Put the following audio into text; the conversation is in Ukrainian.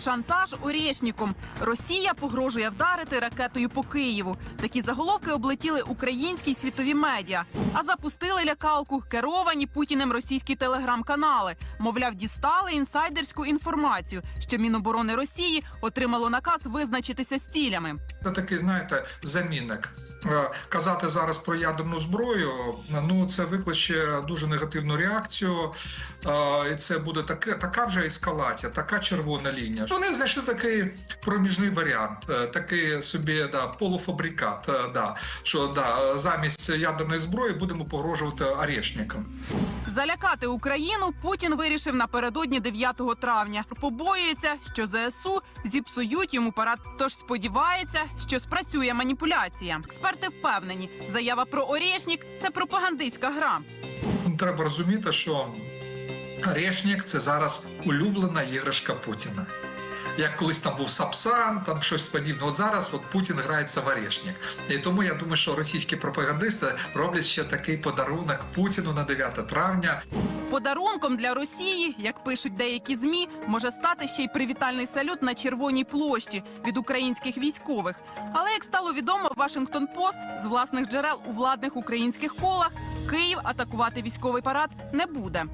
Шантаж Орєшніком. Росія погрожує вдарити ракетою по Києву. Такі заголовки облетіли українські й світові медіа. А запустили лякалку керовані путіним російські телеграм-канали. Мовляв, дістали інсайдерську інформацію, що Міноборони Росії отримало наказ визначитися з цілями. Це такий, знаєте, замінник. Е, Казати зараз про ядерну зброю, ну це викличе дуже негативну реакцію. Е, І це буде таке, така вже ескалація, така червона лінія. Вони знайшли такий проміжний варіант, е, такий собі да, полуфабрикат. е, Да, що да, замість ядерної зброї будемо погрожувати арешникам. Залякати Україну Путін вирішив напередодні 9 травня. Побоюється, що ЗСУ зіпсують йому парад. Тож сподівається, що спрацює маніпуляція. Експерти впевнені, заява про Орєшнік – це пропагандистська гра. Треба розуміти, що Орешник – це зараз улюблена іграшка Путіна. Як колись там був Сапсан, там щось подібне. От зараз от Путін грається в Орешник. І тому я думаю, що російські пропагандисти роблять ще такий подарунок Путіну на 9 травня. Подарунком для Росії, як пишуть деякі змі, може стати ще й привітальний салют на Червоній площі від українських військових. Але як стало відомо, Вашингтон Пост з власних джерел у владних українських колах Київ атакувати військовий парад не буде.